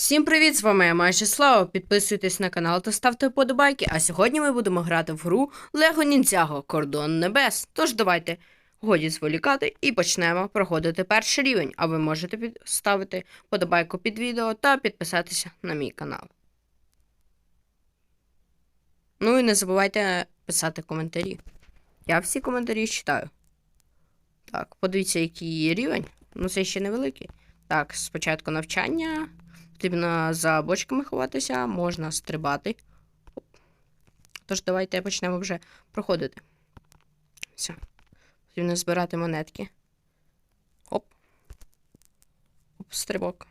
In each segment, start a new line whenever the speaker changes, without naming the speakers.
Всім привіт! З вами я майже Слава. Підписуйтесь на канал та ставте вподобайки. А сьогодні ми будемо грати в гру Lego Ninjago Кордон Небес. Тож давайте годі зволікати і почнемо проходити перший рівень. А ви можете підставити вподобайку під відео та підписатися на мій канал. Ну і не забувайте писати коментарі. Я всі коментарі читаю. Так, подивіться, який рівень. Ну, це ще невеликий. Так, спочатку навчання. Потрібно за бочками ховатися, можна стрибати. Тож, давайте почнемо вже проходити. Все. Потрібно збирати монетки. Оп. Оп, стрибок.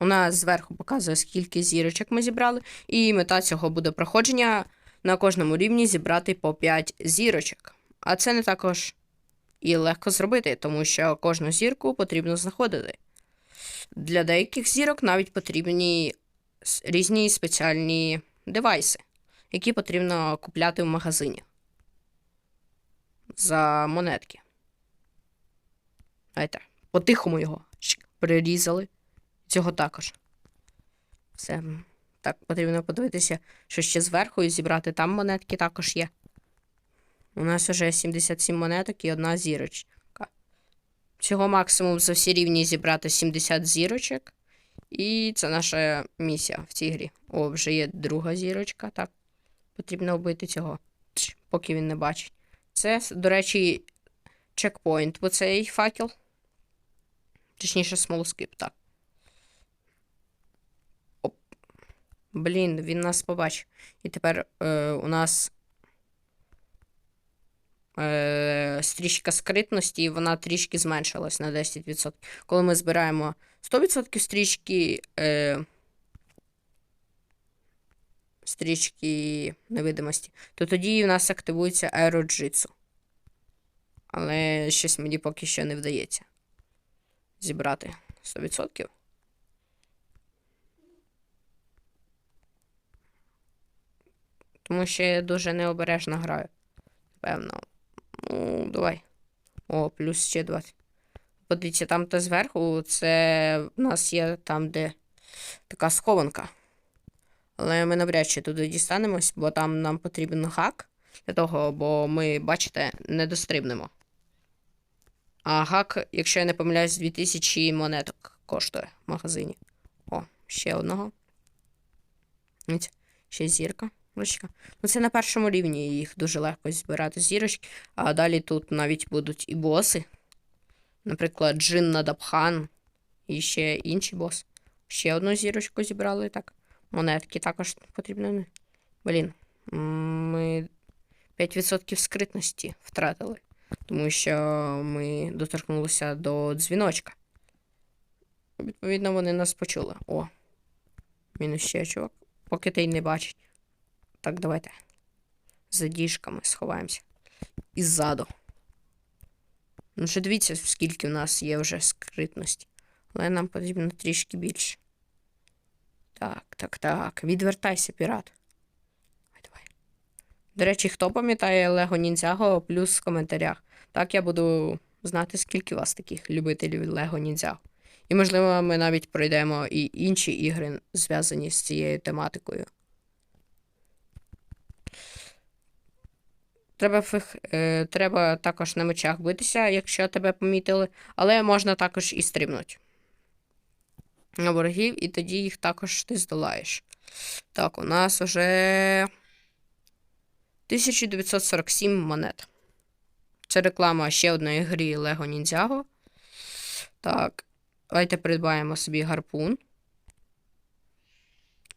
У нас зверху показує, скільки зірочок ми зібрали. І мета цього буде проходження на кожному рівні зібрати по 5 зірочок. А це не також і легко зробити, тому що кожну зірку потрібно знаходити. Для деяких зірок навіть потрібні різні спеціальні девайси, які потрібно купляти в магазині за монетки. Знаєте, по-тихому його прирізали. Цього також. Все. Так, потрібно подивитися, що ще зверху і зібрати там монетки також є. У нас вже 77 монеток і одна зірочка. Всього максимум за всі рівні зібрати 70 зірочок. І це наша місія в цій грі. О, вже є друга зірочка. Так. Потрібно вбити цього, поки він не бачить. Це, до речі, чекпоінт, бо цей факел. Точніше, смолоскип, так. Оп. Блін, він нас побачив. І тепер е, у нас е, стрічка скритності, і вона трішки зменшилась на 10%. Коли ми збираємо 100% стрічки, е, стрічки невидимості, то тоді в нас активується аероджитсу. Але щось мені поки що не вдається зібрати 100%. Тому що я дуже необережно граю. Певно. Ну, давай. О, плюс ще 20. Подивіться, там та зверху, це в нас є там, де така схованка. Але ми навряд чи туди дістанемось, бо там нам потрібен гак для того, бо ми, бачите, не дострибнемо. А гак, якщо я не помиляюсь, 2000 монеток коштує в магазині. О, ще одного. Ще зірка. Ручка. Ну, це на першому рівні їх дуже легко збирати зірочки, а далі тут навіть будуть і боси. Наприклад, Джин Надабхан і ще інший бос. Ще одну зірочку зібрали так. Монетки також потрібно. Блін, ми 5% скритності втратили, тому що ми доторкнулися до дзвіночка. Відповідно, вони нас почули. О. Мінус ще чувак. Поки ти й не бачить. Так, давайте. За діжками сховаємося. І ззаду. Ну, ще дивіться, скільки в нас є вже скритності. Але нам потрібно трішки більше. Так, так, так. Відвертайся, пірат. Давай, давай. До речі, хто пам'ятає Лего Ніндзяго, плюс в коментарях. Так я буду знати, скільки у вас таких любителів Лего Ніндзяго. І, можливо, ми навіть пройдемо і інші ігри, зв'язані з цією тематикою. Треба, фих, е, треба також на мечах битися, якщо тебе помітили, але можна також і стрибнути на ворогів, і тоді їх також ти здолаєш. Так, у нас вже 1947 монет. Це реклама ще одної грі Lego Ninjago. Так, давайте придбаємо собі гарпун.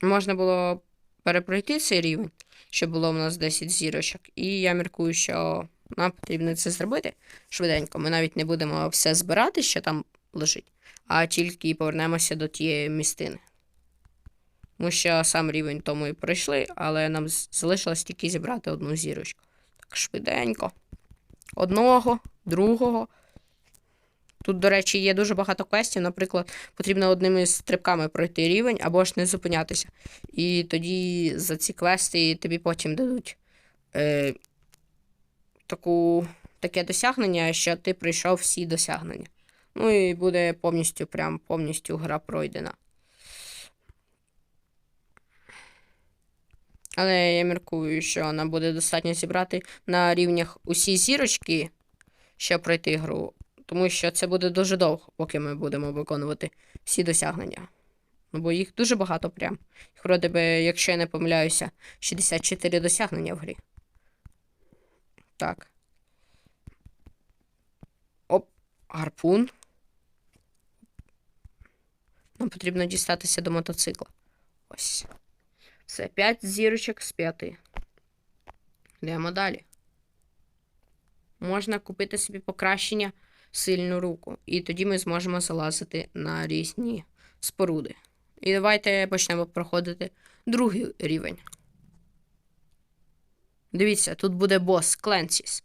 Можна було перепройти цей рівень, щоб було в нас 10 зірочок. І я міркую, що нам потрібно це зробити швиденько. Ми навіть не будемо все збирати, що там лежить, а тільки повернемося до тієї містини. Тому що сам рівень тому і пройшли, але нам залишилось тільки зібрати одну зірочку. Так, швиденько. Одного, другого. Тут, до речі, є дуже багато квестів. Наприклад, потрібно одними стрибками пройти рівень або ж не зупинятися. І тоді за ці квести тобі потім дадуть е, таку, таке досягнення, що ти пройшов всі досягнення. Ну і буде повністю, прям повністю гра пройдена. Але я міркую, що нам буде достатньо зібрати на рівнях усі зірочки, щоб пройти гру. Тому що це буде дуже довго, поки ми будемо виконувати всі досягнення. Ну, бо їх дуже багато прям. Їх вроде би, якщо я не помиляюся, 64 досягнення в грі. Так. Оп, гарпун. Нам потрібно дістатися до мотоцикла. Ось. Це 5 зірочок з 5. Йдемо далі. Можна купити собі покращення сильну руку. І тоді ми зможемо залазити на різні споруди. І давайте почнемо проходити другий рівень. Дивіться, тут буде бос Кленсіс.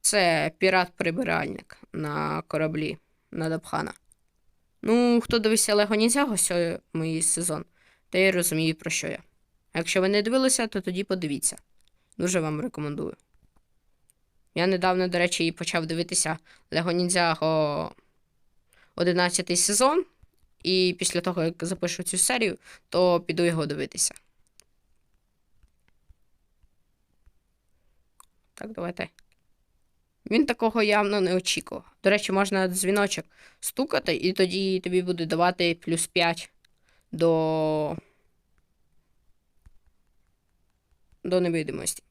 Це пірат-прибиральник на кораблі на Дабхана. Ну, хто дивився Лего Ніндзяго сьомий сезон, той розуміє, про що я. Якщо ви не дивилися, то тоді подивіться. Дуже вам рекомендую. Я недавно, до речі, і почав дивитися Лего Ніндзяго 11 сезон. І після того, як запишу цю серію, то піду його дивитися. Так, давайте. Він такого явно не очікував. До речі, можна дзвіночок стукати, і тоді тобі буде давати плюс 5 до. До невидимості.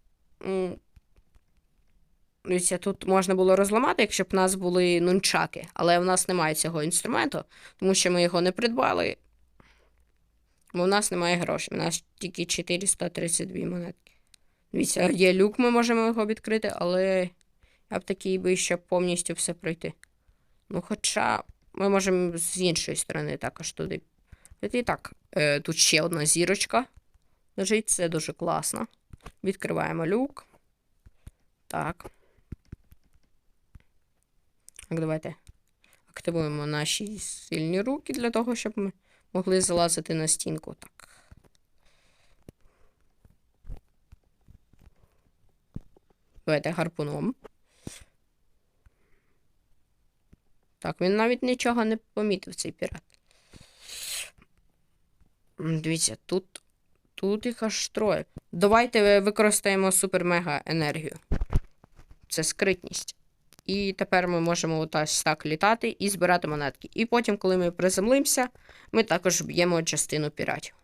Дивіться, тут можна було розламати, якщо б у нас були нунчаки, але в нас немає цього інструменту, тому що ми його не придбали. Бо в нас немає грошей. У нас тільки 432 монетки. Дивіться, є люк, ми можемо його відкрити, але я б такий би, щоб повністю все пройти. Ну, хоча ми можемо з іншої сторони також туди. І так, е, тут ще одна зірочка. Лежить, це дуже класно. Відкриваємо люк. Так. Так, давайте активуємо наші сильні руки для того, щоб ми могли залазити на стінку. Так. Давайте гарпуном. Так, він навіть нічого не помітив, цей пірат. Дивіться, тут. Тут їх аж троє. Давайте використаємо супер-мега енергію. Це скритність. І тепер ми можемо ось так літати і збирати монетки. І потім, коли ми приземлимося, ми також б'ємо частину піратів.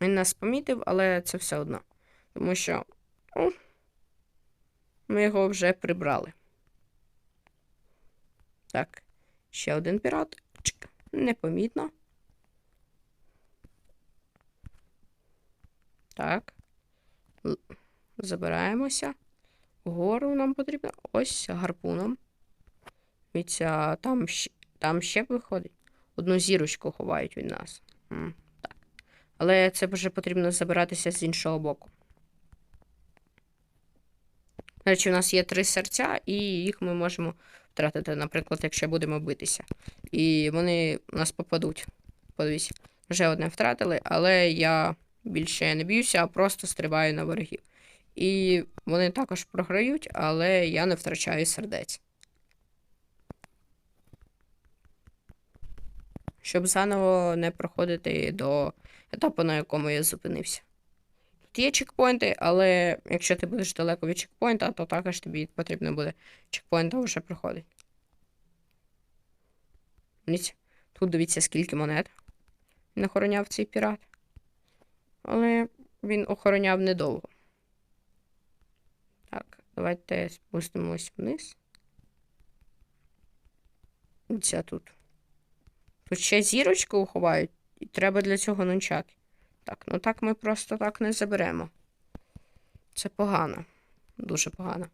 Він нас помітив, але це все одно. Тому що ну, ми його вже прибрали. Так, ще один пірат. Чик. Непомітно. Так. Забираємося. Вгору нам потрібно. Ось гарпуном. Дивіться, там, щ- там ще виходить. Одну зірочку ховають від нас. Так. Але це вже потрібно забиратися з іншого боку. Речі, у нас є три серця, і їх ми можемо втратити, наприклад, якщо будемо битися. І вони у нас попадуть. Подивіться, вже одне втратили, але я більше не б'юся, а просто стрибаю на ворогів. І вони також програють, але я не втрачаю сердець. Щоб заново не проходити до етапу, на якому я зупинився. Є чекпоінти, але якщо ти будеш далеко від чекпоінта, то також тобі потрібно буде чекпоінта вже проходити. Тут дивіться, скільки монет він охороняв цей пірат. Але він охороняв недовго. Так, давайте спустимось вниз. Дивіться тут. Тут ще зірочку ховають, і треба для цього нунчаки. Так, ну так ми просто так не заберемо. Це погано. Дуже погано.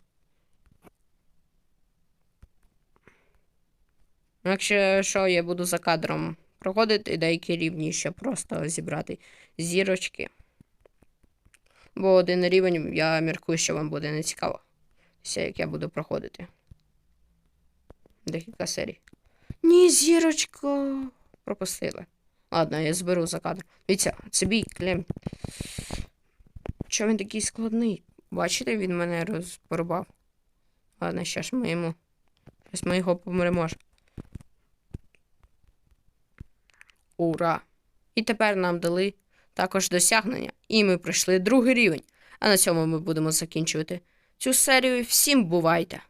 Ну, Якщо що, я буду за кадром проходити деякі рівні, щоб просто зібрати зірочки. Бо один рівень я міркую, що вам буде не цікаво. Все, як я буду проходити. декілька серій. Ні, зірочка. Пропустили. Ладно, я зберу за кадр. Дивіться, це бій, клем. Чому він такий складний? Бачите, він мене розпорубав. Ладно, ще ж ми йому. Щось ми його помреможемо. Ура! І тепер нам дали також досягнення, і ми пройшли другий рівень. А на цьому ми будемо закінчувати цю серію. Всім бувайте!